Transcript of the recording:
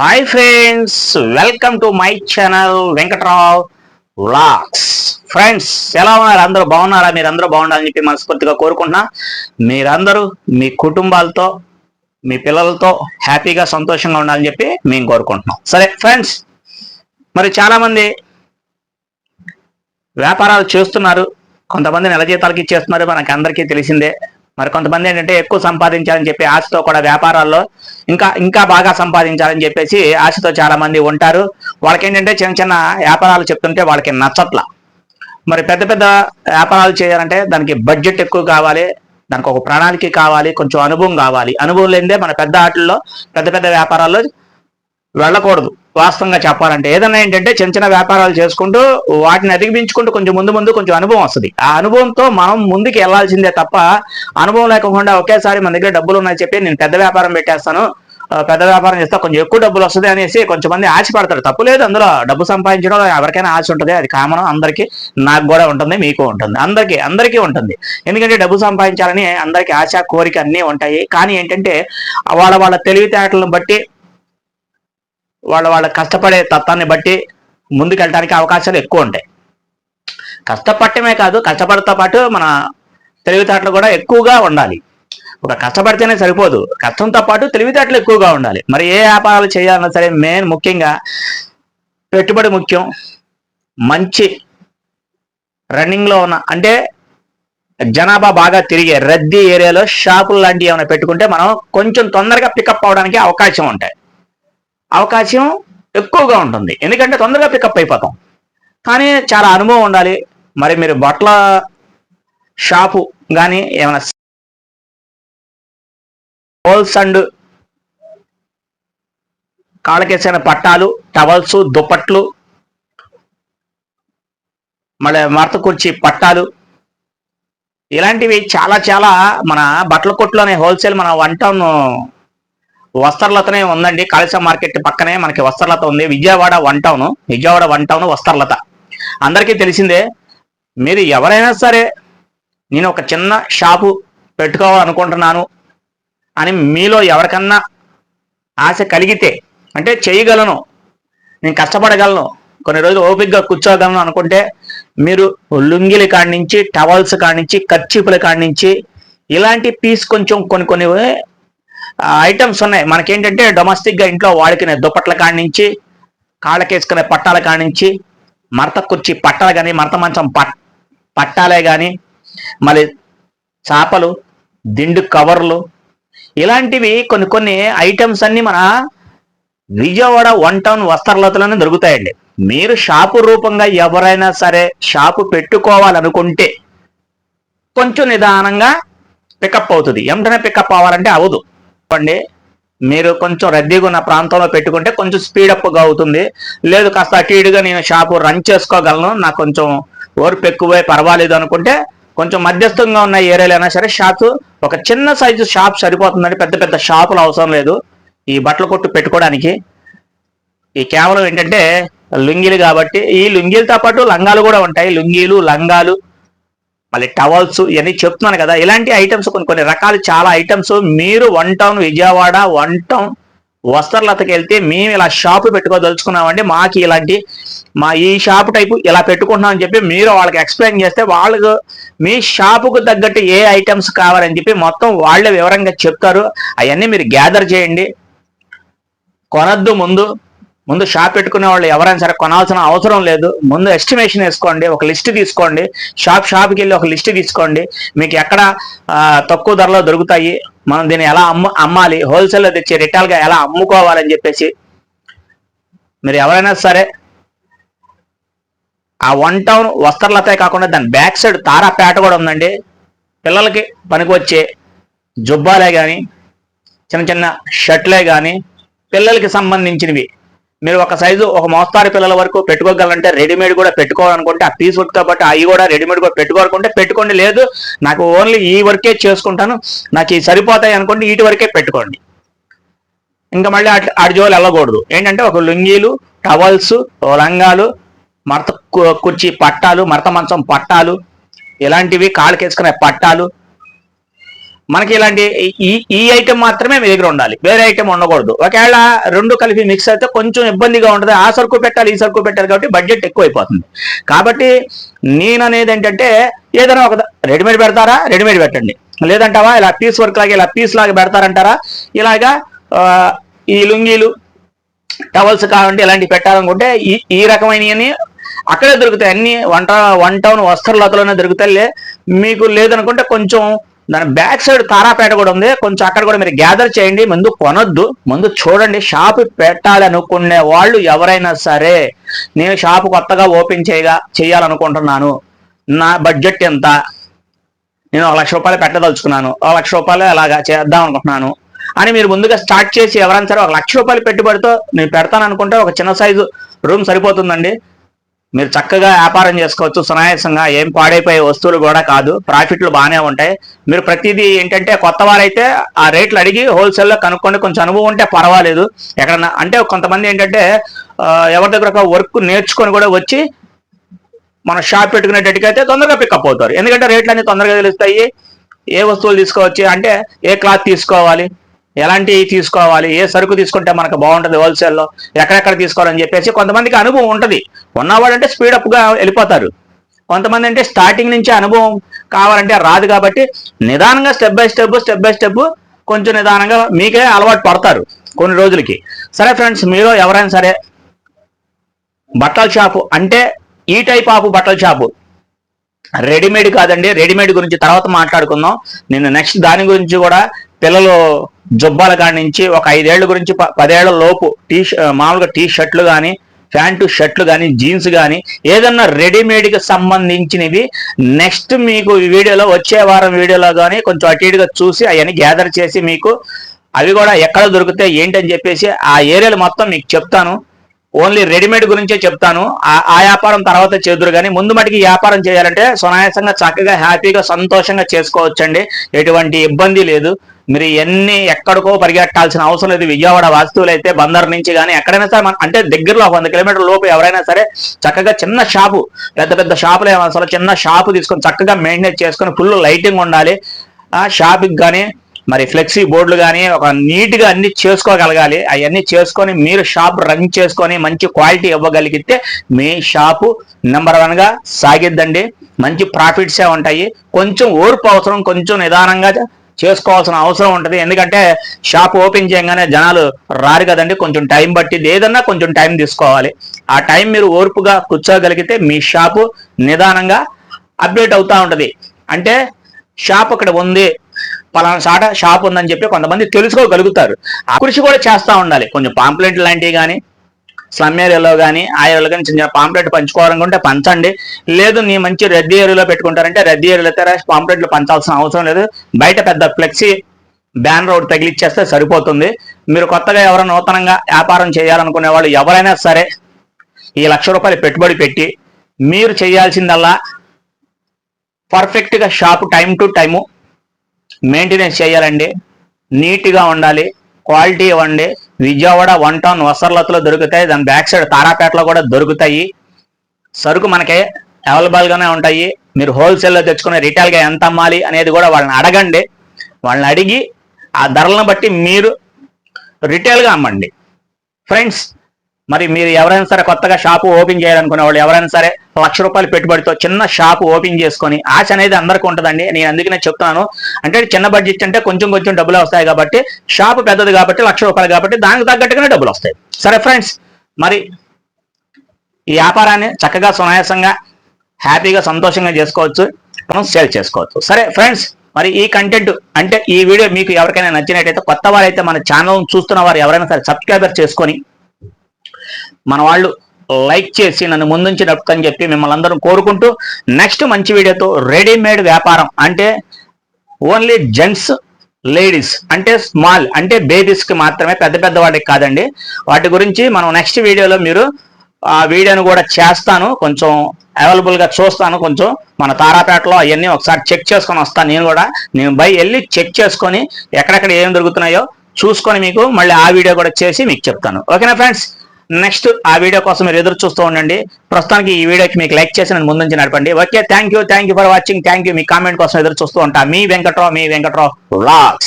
Hi friends welcome to my channel Venkatrao vlogs. Friends ఎలా ఉన్నారు? అందరూ బాగున్నారా? మీరు అందరూ బాగుండాలని చెప్పి మనస్ఫూర్తిగా కోరుకుంటున్నా. మీరందరూ మీ కుటుంబాలతో మీ పిల్లలతో హ్యాపీగా సంతోషంగా ఉండాలని చెప్పి మేము కోరుకుంటున్నాం. సరే ఫ్రెండ్స్ మరి చాలామంది వ్యాపారాలు చేస్తున్నారు. కొంతమంది నెల జీతాలకి ఇచ్చేస్తున్నారు. మనకి అందరికీ తెలిసిందే. మరి కొంతమంది ఏంటంటే ఎక్కువ సంపాదించాలని చెప్పి ఆశతో కూడా వ్యాపారాల్లో ఇంకా ఇంకా బాగా సంపాదించాలని చెప్పేసి ఆశతో చాలా మంది ఉంటారు. వాళ్ళకి ఏంటంటే చిన్న చిన్న వ్యాపారాలు చెప్తుంటే వాళ్ళకి నచ్చట్ల. మరి పెద్ద పెద్ద వ్యాపారాలు చేయాలంటే దానికి బడ్జెట్ ఎక్కువ కావాలి దానికి ఒక ప్రణాళిక కావాలి కొంచెం అనుభవం కావాలి. అనుభవం లేదే మన పెద్ద ఆటల్లో పెద్ద పెద్ద వ్యాపారాల్లో వెళ్ళకూడదు. వాస్తవంగా చెప్పాలంటే ఏదైనా ఏంటంటే చిన్న చిన్న వ్యాపారాలు చేసుకుంటూ వాటిని అధిగమించుకుంటూ కొంచెం ముందు ముందు కొంచెం అనుభవం వస్తుంది. ఆ అనుభవంతో మనం ముందుకు వెళ్ళాల్సిందే తప్ప అనుభవం లేకుండా ఒకేసారి మన దగ్గర డబ్బులు ఉన్నాయని చెప్పి నేను పెద్ద వ్యాపారం పెట్టేస్తాను. పెద్ద వ్యాపారం చేస్తా కొంచెం ఎక్కువ డబ్బులు వస్తుంది అనేసి కొంచెం మంది ఆశపడతారు. తప్పు లేదు అందులో డబ్బు సంపాదించడం ఎవరికైనా ఆశ ఉంటుంది. అది కామన్ అందరికీ నాకు కూడా ఉంటుంది మీకు ఉంటుంది. అందరికీ అందరికీ ఉంటుంది. ఎందుకంటే డబ్బు సంపాదించాలని అందరికీ ఆశ కోరిక అన్నీ ఉంటాయి. కానీ ఏంటంటే వాళ్ళ వాళ్ళ తెలివితేటలను బట్టి వాళ్ళ వాళ్ళ కష్టపడే తత్వాన్ని బట్టి ముందుకెళ్ళడానికి అవకాశాలు ఎక్కువ ఉంటాయి. కష్టపడటమే కాదు కష్టపడతో పాటు మన తెలివితేటలు కూడా ఎక్కువగా ఉండాలి. ఒక కష్టపడితేనే సరిపోదు. కష్టంతో పాటు తెలివితేటలు ఎక్కువగా ఉండాలి. మరి ఏ వ్యాపారాలు చేయాలన్నా సరే మెయిన్ ముఖ్యంగా పెట్టుబడి ముఖ్యం. మంచి రన్నింగ్లో ఉన్న అంటే జనాభా బాగా తిరిగే రద్దీ ఏరియాలో షాపులు లాంటివి ఏమైనా పెట్టుకుంటే మనం కొంచెం తొందరగా పికప్ అవడానికి అవకాశం ఉంటాయి. అవకాశం ఎక్కువగా ఉంటుంది. ఎందుకంటే తొందరగా పికప్ అయిపోతాం. కానీ చాలా అనుభవం ఉండాలి. మరి మీరు బట్టల షాపు కానీ ఏమైనా హోల్స్ అండ్ కాళ్ళకేసిన పట్టాలు టవల్స్ దుప్పట్లు మళ్ళీ మరత కుర్చీ పట్టాలు ఇలాంటివి చాలా చాలా మన బట్టల కొట్టులోనే హోల్సేల్ మన వన్ టౌన్ వస్త్రలతనే ఉందండి. కాళేశ్వర మార్కెట్ పక్కనే మనకి వస్త్రలత ఉంది. Vijayawada one town. Vijayawada one town Vastralatha. అందరికీ తెలిసిందే మీరు ఎవరైనా సరే నేను ఒక చిన్న షాపు పెట్టుకోవాలనుకుంటున్నాను అని మీలో ఎవరికన్నా ఆశ కలిగితే అంటే చేయగలను నేను కష్టపడగలను కొన్ని రోజులు ఓపికగా కూర్చోగలను అనుకుంటే మీరు లుంగిల కాడి నుంచి టవల్స్ కాడి నుంచి కర్చీపుల కాడి నుంచి ఇలాంటి పీస్ కొంచెం కొన్ని కొన్ని ఐటమ్స్ ఉన్నాయి. మనకేంటంటే డొమెస్టిక్గా ఇంట్లో వాడుకునే దుప్పట్ల కాడి నుంచి కాళ్ళకేసుకునే పట్టాల కాడి నుంచి మరత కుర్చీ పట్టాలు కానీ మరత మంచం పట్ పట్టాలే కానీ మళ్ళీ చేపలు దిండు కవర్లు ఇలాంటివి కొన్ని కొన్ని ఐటమ్స్ అన్ని మన విజయవాడ వన్ టౌన్ వస్త్రలతలోనే దొరుకుతాయండి. మీరు షాపు రూపంగా ఎవరైనా సరే షాపు పెట్టుకోవాలనుకుంటే కొంచెం నిదానంగా పికప్ అవుతుంది. వెంటనే పికప్ అవ్వాలంటే అవదు చెప్పండి. మీరు కొంచెం రద్దీగా ఉన్న ప్రాంతంలో పెట్టుకుంటే కొంచెం స్పీడప్గా అవుతుంది. లేదు కాస్త అటు ఇటుగా నేను షాపు రన్ చేసుకోగలను. నాకు కొంచెం ఓర్పు ఎక్కువే పర్వాలేదు అనుకుంటే కొంచెం మధ్యస్థంగా ఉన్న ఏరియాలైనా సరే షాప్ ఒక చిన్న సైజు షాప్ సరిపోతుందండి. పెద్ద పెద్ద షాపులు అవసరం లేదు. ఈ బట్టల కొట్టు పెట్టుకోవడానికి. ఈ కేవలం ఏంటంటే లుంగీలు కాబట్టి ఈ లుంగీలతో పాటు లంగాలు కూడా ఉంటాయి. లుంగీలు లంగాలు మళ్ళీ టవల్స్ ఇవన్నీ చెప్తున్నాను కదా ఇలాంటి ఐటమ్స్ కొన్ని కొన్ని రకాలు చాలా ఐటమ్స్ మీరు one town Vijayawada one town వస్త్రలతకి వెళ్తే మేము ఇలా షాపు పెట్టుకోదలుచుకున్నామండి. మాకు ఇలాంటి మా ఈ షాప్ టైపు ఇలా పెట్టుకుంటున్నాం అని చెప్పి మీరు వాళ్ళకి ఎక్స్ప్లెయిన్ చేస్తే వాళ్ళకు మీ షాపుకు తగ్గట్టు ఏ ఐటమ్స్ కావాలని చెప్పి మొత్తం వాళ్ళే వివరంగా చెప్తారు. అవన్నీ మీరు గ్యాదర్ చేయండి. కొనద్దు ముందు. ముందు షాప్ పెట్టుకునే వాళ్ళు ఎవరైనా సరే కొనాల్సిన అవసరం లేదు. ముందు ఎస్టిమేషన్ వేసుకోండి ఒక లిస్ట్ తీసుకోండి. షాప్ షాప్కి వెళ్ళి ఒక లిస్ట్ తీసుకోండి. మీకు ఎక్కడ తక్కువ ధరలో దొరుకుతాయి మనం దీన్ని ఎలా అమ్మ అమ్మాలి హోల్సేల్లో తెచ్చి రిటైల్గా ఎలా అమ్ముకోవాలని చెప్పేసి మీరు ఎవరైనా సరే ఆ వన్ టౌన్ వస్త్రలతే కాకుండా దాని బ్యాక్ సైడ్ తారాపేట కూడా ఉందండి. పిల్లలకి పనికి వచ్చే జుబ్బాలే కానీ చిన్న చిన్న షర్ట్లే కానీ పిల్లలకి సంబంధించినవి మీరు ఒక సైజు ఒక మోస్తారు పిల్లల వరకు పెట్టుకోగలంటే రెడీమేడ్ కూడా పెట్టుకోవాలనుకుంటే ఆ పీస్ వర్క్ కాబట్టి అవి కూడా రెడీమేడ్ కూడా పెట్టుకోవాలనుకుంటే పెట్టుకోండి. లేదు నాకు ఓన్లీ ఈ వర్కే చేసుకుంటాను. నాకు ఇవి సరిపోతాయి అనుకోండి వీటి వరకే పెట్టుకోండి. ఇంకా మళ్ళీ అటు అటు జోలు వెళ్ళకూడదు. ఏంటంటే ఒక లుంగీలు టవల్స్ లంగాలు మడత కుర్చీ పట్టాలు మడత మంచం పట్టాలు ఇలాంటివి కాళ్ళకేసుకునే పట్టాలు మనకి ఇలాంటి ఈ ఈ ఐటెం మాత్రమే మీ దగ్గర ఉండాలి. వేరే ఐటెం ఉండకూడదు. ఒకవేళ రెండు కలిపి మిక్స్ అయితే కొంచెం ఇబ్బందిగా ఉంటుంది. ఆ సరుకు పెట్టాలి ఈ సరుకు పెట్టాలి కాబట్టి బడ్జెట్ ఎక్కువ అయిపోతుంది కాబట్టి నేను అనేది ఏంటంటే ఏదైనా ఒక రెడీమేడ్ పెడతారా? రెడీమేడ్ పెట్టండి. లేదంటావా? ఇలా పీస్ వర్క్ లాగా ఇలా పీస్ లాగా పెడతారంటారా? ఇలాగా ఈ లుంగీలు టవల్స్ కావండి ఇలాంటివి పెట్టాలనుకుంటే ఈ ఈ రకమైనవి అక్కడే దొరుకుతాయి. అన్ని వంట వన్ టౌన్ వస్త్రలతలోనే దొరుకుతాయి. మీకు లేదనుకుంటే కొంచెం దాని బ్యాక్ సైడ్ తారాపేట కూడా ఉంది. కొంచెం అక్కడ కూడా మీరు గ్యాదర్ చేయండి. ముందు కొనొద్దు. ముందు చూడండి. షాప్ పెట్టాలనుకునే వాళ్ళు ఎవరైనా సరే నేను షాప్ కొత్తగా ఓపెన్ చేయగా చేయాలనుకుంటున్నాను. నా బడ్జెట్ ఎంత? నేను ఒక లక్ష రూపాయలు పెట్టదలుచుకున్నాను. ఒక లక్ష రూపాయలు అలాగా చేద్దాం అనుకుంటున్నాను. అని మీరు ముందుగా స్టార్ట్ చేసి ఎవరైనా సరే ఒక లక్ష రూపాయలు పెట్టుబడితో నేను పెడతాను అనుకుంటే ఒక చిన్న సైజు రూమ్ సరిపోతుందండి. మీరు చక్కగా వ్యాపారం చేసుకోవచ్చు సునాయాసంగా ఏం పాడైపోయే వస్తువులు కూడా కాదు ప్రాఫిట్లు బాగానే ఉంటాయి. మీరు ప్రతిదీ ఏంటంటే కొత్త వారైతే ఆ రేట్లు అడిగి హోల్సేల్లో కనుక్కోండి కొంచెం అనుభవం ఉంటే పర్వాలేదు. ఎక్కడన్నా అంటే కొంతమంది ఏంటంటే ఎవరి దగ్గర ఒక వర్క్ నేర్చుకొని కూడా వచ్చి మన షాప్ పెట్టుకునేటట్టుకైతే తొందరగా పికప్ అవుతారు. ఎందుకంటే రేట్లు అన్ని తొందరగా తెలుస్తాయి. ఏ వస్తువులు తీసుకోవచ్చు అంటే ఏ క్లాత్ తీసుకోవాలి? ఎలాంటివి తీసుకోవాలి? ఏ సరుకు తీసుకుంటే మనకు బాగుంటుంది హోల్సేల్లో? ఎక్కడెక్కడ తీసుకోవాలని చెప్పేసి కొంతమందికి అనుభవం ఉంటుంది. ఉన్నవాడంటే స్పీడప్గా వెళ్ళిపోతారు. కొంతమంది అంటే స్టార్టింగ్ నుంచి అనుభవం కావాలంటే రాదు కాబట్టి నిదానంగా step by step step by step కొంచెం నిదానంగా మీకే అలవాటు పడతారు కొన్ని రోజులకి. సరే ఫ్రెండ్స్ మీరు ఎవరైనా సరే బట్టల షాపు అంటే ఈ టైప్ ఆఫ్ బట్టల షాపు రెడీమేడ్ కాదండి. రెడీమేడ్ గురించి తర్వాత మాట్లాడుకుందాం. నేను నెక్స్ట్ దాని గురించి కూడా పిల్లలు జుబ్బాల కాడి నుంచి ఒక ఐదేళ్ళ గురించి ప- పదేళ్ళ లోపు టీ మామూలుగా టీ షర్ట్లు కానీ ప్యాంటు షర్ట్లు కానీ జీన్స్ కానీ ఏదన్నా రెడీమేడ్కి సంబంధించినవి నెక్స్ట్ మీకు వీడియోలో వచ్చే వారం వీడియోలో కానీ కొంచెం అటు ఇటుగా చూసి అవన్నీ గ్యాదర్ చేసి మీకు అవి కూడా ఎక్కడ దొరుకుతాయి ఏంటని చెప్పేసి ఆ ఏరియాలు మొత్తం మీకు చెప్తాను. ఓన్లీ రెడీమేడ్ గురించే చెప్తాను. ఆ- ఆ వ్యాపారం తర్వాత చేదురు కానీ ముందు మటుకి వ్యాపారం చేయాలంటే సునాయాసంగా చక్కగా హ్యాపీగా సంతోషంగా చేసుకోవచ్చండి. ఎటువంటి ఇబ్బంది లేదు. మీరు ఎన్ని ఎక్కడికో పరిగెట్టాల్సిన అవసరం లేదు. విజయవాడ వాస్తువులు అయితే బందర్ నుంచి కానీ ఎక్కడైనా సరే అంటే దగ్గరలో ఒక వంద కిలోమీటర్ల లోపు ఎవరైనా సరే చక్కగా చిన్న షాపు పెద్ద పెద్ద షాపులు ఏమైనా అసలు చిన్న షాపు తీసుకొని చక్కగా మెయింటైన్ చేసుకొని ఫుల్ లైటింగ్ ఉండాలి. ఆ షాప్కి కానీ మరి ఫ్లెక్సీ బోర్డులు కానీ ఒక నీట్గా అన్ని చేసుకోగలగాలి. అవన్నీ చేసుకొని మీరు షాప్ రన్ చేసుకొని మంచి క్వాలిటీ ఇవ్వగలిగితే మీ షాపు నెంబర్ వన్గా సాగిద్దండి. మంచి ప్రాఫిట్సే ఉంటాయి. కొంచెం ఓర్పు అవసరం కొంచెం నిదానంగా చేసుకోవాల్సిన అవసరం ఉంటుంది. ఎందుకంటే షాప్ ఓపెన్ చేయగానే జనాలు రారు కదండి. కొంచెం టైం పట్టింది ఏదన్నా కొంచెం టైం తీసుకోవాలి. ఆ టైం మీరు ఓర్పుగా కూర్చోగలిగితే మీ షాపు నిదానంగా అప్డేట్ అవుతూ ఉంటుంది. అంటే షాప్ అక్కడ ఉంది. పలానా చాట షాప్ ఉందని చెప్పి కొంతమంది తెలుసుకోగలుగుతారు. ఆ కృషి కూడా చేస్తూ ఉండాలి. కొంచెం పాంప్లెంట్ లాంటివి కానీ స్లమ్ ఏరియాలో కానీ ఆ ఏరియాలో కానీ చిన్న పాంప్లెట్ పంచుకోవాలనుకుంటే పంచండి. లేదు నీ మంచి రెడ్ ఏరియాలో పెట్టుకుంటారంటే రెడ్ ఏరియాలో అయితే పాంప్లెట్లు పంచాల్సిన అవసరం లేదు. బయట పెద్ద ఫ్లెక్సీ బ్యాన్ రోడ్ తగిలిచ్చేస్తే సరిపోతుంది. మీరు కొత్తగా ఎవరైనా నూతనంగా వ్యాపారం చేయాలనుకునే వాళ్ళు ఎవరైనా సరే ఈ లక్ష రూపాయలు పెట్టుబడి పెట్టి మీరు చేయాల్సిందల్లా పర్ఫెక్ట్గా shop time to time maintenance చేయాలండి. నీట్గా ఉండాలి. క్వాలిటీ ఇవ్వండి. విజయవాడ వన్ టౌన్ వసర్లతలో దొరుకుతాయి. దాని బ్యాక్ సైడ్ తారాపేటలో కూడా దొరుకుతాయి. సరుకు మనకి అవైలబుల్గానే ఉంటాయి. మీరు హోల్సేల్లో తెచ్చుకునే రిటైల్గా ఎంత అమ్మాలి అనేది కూడా వాళ్ళని అడగండి. వాళ్ళని అడిగి ఆ ధరలను బట్టి మీరు రిటైల్గా అమ్మండి. ఫ్రెండ్స్ మరి మీరు ఎవరైనా సరే కొత్తగా షాపు ఓపెన్ చేయాలనుకునే వాళ్ళు ఎవరైనా సరే లక్ష రూపాయలు పెట్టుబడితో చిన్న షాపు ఓపెన్ చేసుకొని ఆశ అనేది అందరికీ ఉంటుందండి. నేను అందుకనే చెప్తున్నాను. అంటే చిన్న బడ్జెట్ అంటే కొంచెం కొంచెం డబ్బులు వస్తాయి కాబట్టి షాపు పెద్దది కాబట్టి లక్ష రూపాయలు కాబట్టి దానికి తగ్గట్టుగానే డబ్బులు వస్తాయి. సరే ఫ్రెండ్స్ మరి ఈ వ్యాపారాన్ని చక్కగా సునాయాసంగా హ్యాపీగా సంతోషంగా చేసుకోవచ్చు. మనం సేల్ చేసుకోవచ్చు. సరే ఫ్రెండ్స్ మరి ఈ కంటెంట్ అంటే ఈ వీడియో మీకు ఎవరికైనా నచ్చినట్టయితే కొత్త వారైతే మన ఛానల్ చూస్తున్న వారు ఎవరైనా సరే సబ్స్క్రైబర్ చేసుకొని మన వాళ్ళు లైక్ చేసి నన్ను ముందుంచి నడుపుతని చెప్పి మిమ్మల్ని అందరూ కోరుకుంటూ నెక్స్ట్ మంచి వీడియోతో రెడీమేడ్ వ్యాపారం. అంటే ఓన్లీ జెంట్స్ లేడీస్ అంటే స్మాల్ అంటే బేబీస్కి మాత్రమే పెద్ద పెద్ద వాటికి కాదండి. వాటి గురించి మనం నెక్స్ట్ వీడియోలో మీరు ఆ వీడియోను కూడా చేస్తాను. కొంచెం అవైలబుల్గా చూస్తాను. కొంచెం మన తారాపేటలో అవన్నీ ఒకసారి చెక్ చేసుకొని వస్తాను నేను కూడా. నేను బై వెళ్ళి చెక్ చేసుకొని ఎక్కడెక్కడ ఏం దొరుకుతున్నాయో చూసుకొని మీకు మళ్ళీ ఆ వీడియో కూడా చేసి మీకు చెప్తాను. ఓకేనా ఫ్రెండ్స్? నెక్స్ట్ ఆ వీడియో కోసం మీరు ఎదురు చూస్తూ ఉండండి. ప్రస్తుతానికి ఈ వీడియోకి మీకు లైక్ చేసి నన్ను ముందుంచి నడపండి. Okay thank you thank you for watching thank you me comment కోసం ఎదురు చూస్తూ ఉంటా. మీ వెంకట్రావు మీ వెంకట్రావు వ్లాగ్స్